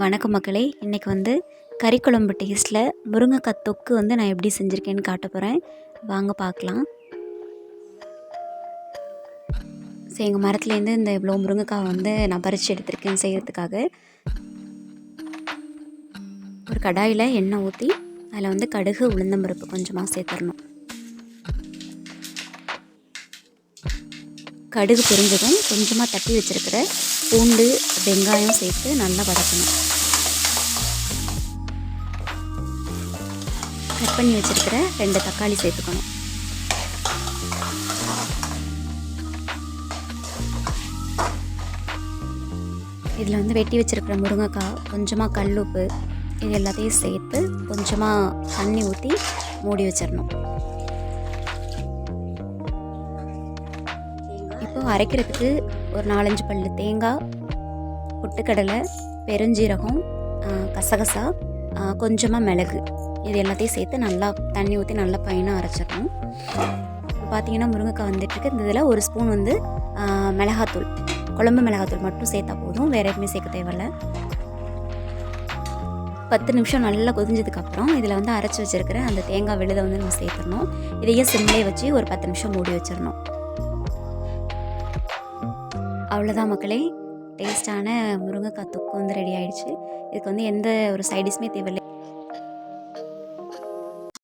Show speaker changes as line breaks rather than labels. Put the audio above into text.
வணக்கம் மக்களே. இன்றைக்கி வந்து கறி குழம்பு டேஸ்ட்டில் முருங்கைக்காய் தொக்கு வந்து நான் எப்படி செஞ்சுருக்கேன்னு காட்ட போகிறேன் வாங்க பார்க்கலாம். ஸோ எங்கள் மரத்துலேருந்து இந்த இவ்வளோ முருங்கைக்காய் வந்து நான் பறித்து எடுத்திருக்கேன் செய்கிறதுக்காக ஒரு கடாயில் எண்ணெய் ஊற்றி அதில் வந்து கடுகு உளுந்தம்பருப்பு கொஞ்சமாக சேர்த்துடணும். கடுகு பொரிஞ்சதும் கொஞ்சமாக தட்டி வச்சுருக்கிற பூண்டு வெங்காயம் சேர்த்து நல்லா வதக்கணும். கட் பண்ணி வச்சுருக்கிற ரெண்டு தக்காளி சேர்த்துக்கணும். இதில் வந்து வெட்டி வச்சுருக்கிற முருங்கைக்காய் கொஞ்சமாக கல் உப்பு இது எல்லாத்தையும் சேர்த்து கொஞ்சமாக தண்ணி ஊற்றி மூடி வச்சிடணும் அரைக்கிறதுக்கு ஒரு நாலஞ்சு பல் தேங்காய் பொட்டுக்கடலை பெருஞ்சீரகம் கசகசா கொஞ்சமாக மிளகு. இது எல்லாத்தையும் சேர்த்து நல்லா தண்ணி ஊற்றி நல்லா பையனாக அரைச்சிடணும். பார்த்தீங்கன்னா முருங்கைக்காய் வந்துட்டுருக்கு இந்த இதில் ஒரு ஸ்பூன் வந்து மிளகாத்தூள். குழம்பு மிளகாத்தூள் மட்டும் சேர்த்தா போதும். வேறு எதுவுமே சேர்க்க தேவையில்ல. பத்து நிமிஷம் நல்லா கொதிஞ்சதுக்கப்புறம் இதில் வந்து அரைச்சி வச்சிருக்கிற அந்த தேங்காய் விழுதை வந்து நம்ம சேர்த்துடணும். இதையும் சிம்லேயே வச்சு ஒரு பத்து நிமிஷம் மூடி வச்சிடணும். அவ்வளோதான் மக்களே. டேஸ்ட்டான முருங்கைக்காய் தொக்கு வந்து ரெடி ஆயிடுச்சு. இதுக்கு வந்து எந்த ஒரு சைடிஷுமே தேவையில்லை.